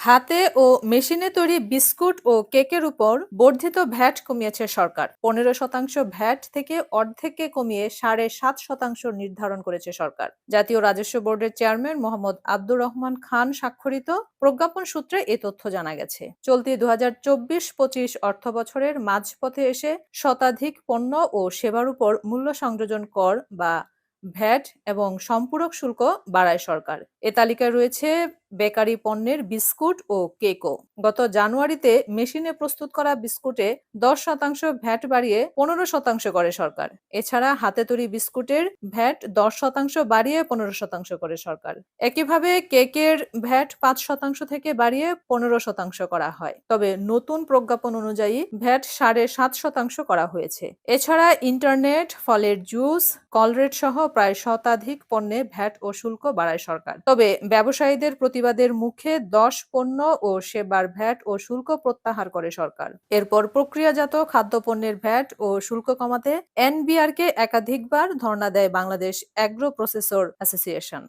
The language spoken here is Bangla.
হাতে ও মেশিনে তৈরি বিস্কুট ও কেকের উপর বর্ধিত ভ্যাট কমিয়েছে সরকার। পনেরো শতাংশ ভ্যাট থেকে অর্ধেকে কমিয়ে সাড়ে সাত শতাংশ নির্ধারণ করেছে সরকার। জাতীয় রাজস্ব বোর্ডের চেয়ারম্যান মোহাম্মদ আব্দুর রহমান খান স্বাক্ষরিত প্রজ্ঞাপন সূত্রে এ তথ্য জানা গেছে। চলতি দু হাজার চব্বিশ পঁচিশ অর্থ বছরের মাঝপথে এসে শতাধিক পণ্য ও সেবার উপর মূল্য সংযোজন কর বা ভ্যাট এবং সম্পূরক শুল্ক বাড়ায় সরকার। এ তালিকায় রয়েছে বেকারি পণ্যের বিস্কুট ও কেকও। গত জানুয়ারিতে মেশিনে প্রস্তুত করা বিস্কুটে দশ শতাংশ ভ্যাট বাড়িয়ে পনেরো শতাংশ করে সরকার। এছাড়া হাতে তৈরি বিস্কুটের ভ্যাট দশ শতাংশ বাড়িয়ে পনেরো শতাংশ করে সরকার। একইভাবে কেকের ভ্যাট পাঁচ শতাংশ থেকে বাড়িয়ে পনেরো শতাংশ করা হয়। তবে নতুন প্রজ্ঞাপন অনুযায়ী ভ্যাট সাড়ে সাত শতাংশ করা হয়েছে। এছাড়া ইন্টারনেট, ফলের জুস কলরেট সহ প্রায় শতাধিক পণ্যে ভ্যাট ও শুল্ক বাড়ায় সরকার। তবে ব্যবসায়ীদের প্রতিবাদের মুখে দশ পণ্য ও সেবার ভ্যাট ও শুল্ক প্রত্যাহার করে সরকার। এরপর প্রক্রিয়াজাত খাদ্যপণ্যের ভ্যাট ও শুল্ক কমাতে এনবিআরকে একাধিকবার ধর্ণা দেয় বাংলাদেশ অ্যাগ্রো প্রসেসর অ্যাসোসিয়েশন।